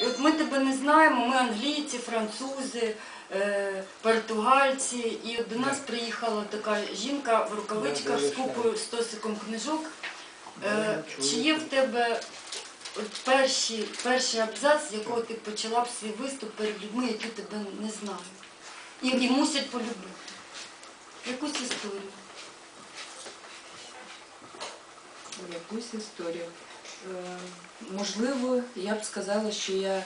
І от ми тебе не знаємо, ми англійці, французи, е, португальці. І от до нас приїхала така жінка в рукавичках з купою стосиком книжок. Е, Чи є в тебе от перші, перший абзац, з якого ти почала б свій виступ перед людьми, які тебе не знають? І, і мусять полюбити. Якусь історію. Якусь історію. Е, можливо, я б сказала, що я.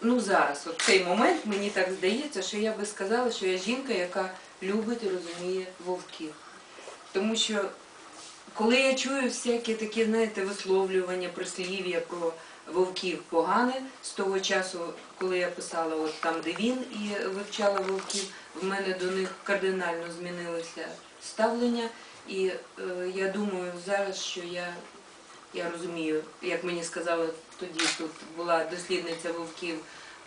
Ну зараз, от цей момент, мені так здається, що я би сказала, що я жінка, яка любить і розуміє вовків. Тому що коли я чую всякі такі, знаєте, висловлювання, прислів'я про вовків погане, з того часу, коли я писала от там, де він і вивчала вовків, в мене до них кардинально змінилося ставлення. І е, я думаю зараз, що я, я розумію, як мені сказали тоді, тут була дослідниця вовків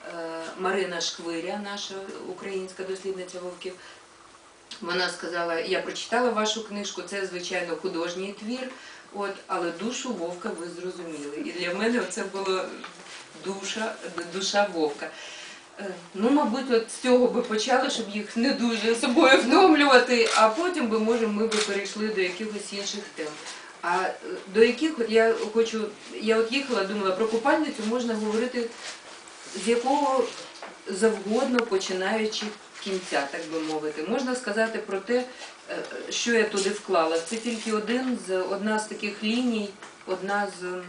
е, Марина Шквиря, наша українська дослідниця вовків. Вона сказала, я прочитала вашу книжку, це звичайно художній твір, от, але душу вовка ви зрозуміли. І для мене це було душа, душа вовка. Е, Ну, мабуть, от з цього би почали, щоб їх не дуже собою втомлювати, а потім би, може, ми би перейшли до якихось інших тем. А е, до яких от я хочу, я от їхала, думала, про купальницю можна говорити з якого завгодно починаючи кінця, так би мовити. Можна сказати про те, е, що я туди вклала. Це тільки один з одна з таких ліній, одна з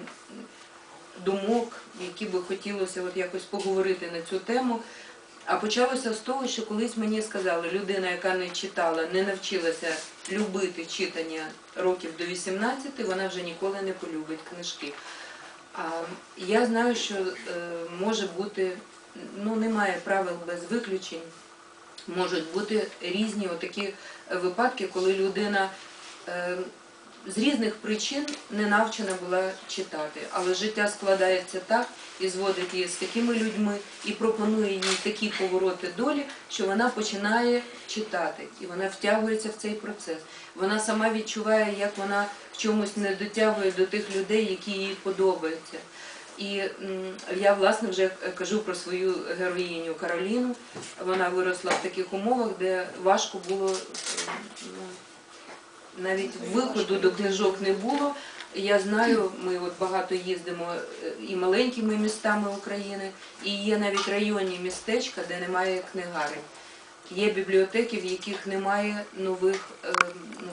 думок, які би хотілося от якось поговорити на цю тему. А почалося з того, що колись мені сказали, людина, яка не читала, не навчилася любити читання років до 18, вона вже ніколи не полюбить книжки. А я знаю, що е, може бути, ну немає правил без виключень. Можуть бути різні отакі випадки, коли людина е, з різних причин не навчена була читати, але життя складається так і зводить її з такими людьми і пропонує їй такі повороти долі, що вона починає читати, і вона втягується в цей процес. Вона сама відчуває, як вона в чомусь не дотягує до тих людей, які їй подобаються. І я власне вже кажу про свою героїню Кароліну. Вона виросла в таких умовах, де важко було ну, навіть виходу до книжок не було. Я знаю, ми от багато їздимо е, і маленькими містами України, і є навіть районні містечка, де немає книгарень. Є бібліотеки, в яких немає нових е, ну,